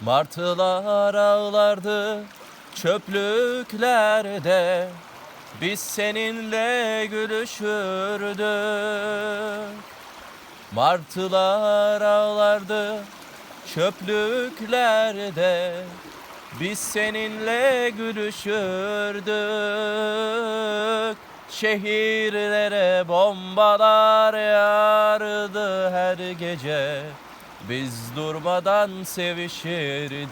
Martılar ağlardı çöplüklerde Biz seninle gülüşürdük. Martılar ağlardı çöplüklerde Biz seninle gülüşürdük. Şehirlere bombalar yağardı her gece Biz durmadan sevişirdik.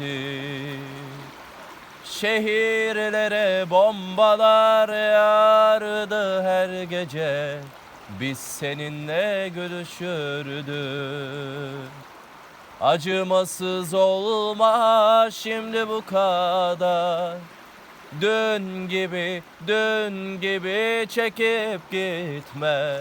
Şehirlere bombalar yağardı her gece. Biz seninle gülüşürdük. Acımasız olma şimdi bu kadar. Dün gibi, dün gibi çekip gitme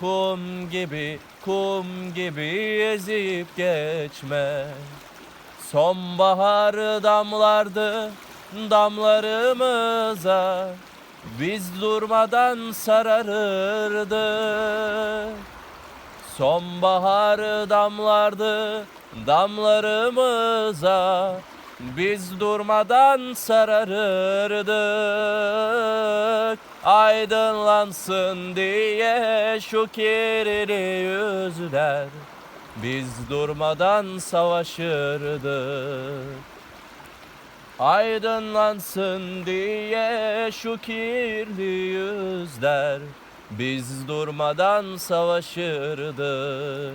Kum gibi, kum gibi ezip geçme. Sonbahar damlardı damlarımıza. Biz durmadan sararırdık Sonbahar damlardı damlarımıza Biz durmadan sararırdık. Aydınlansın diye şu kirli yüzler. Biz durmadan savaşırdık. Aydınlansın diye şu kirli yüzler. Biz durmadan savaşırdık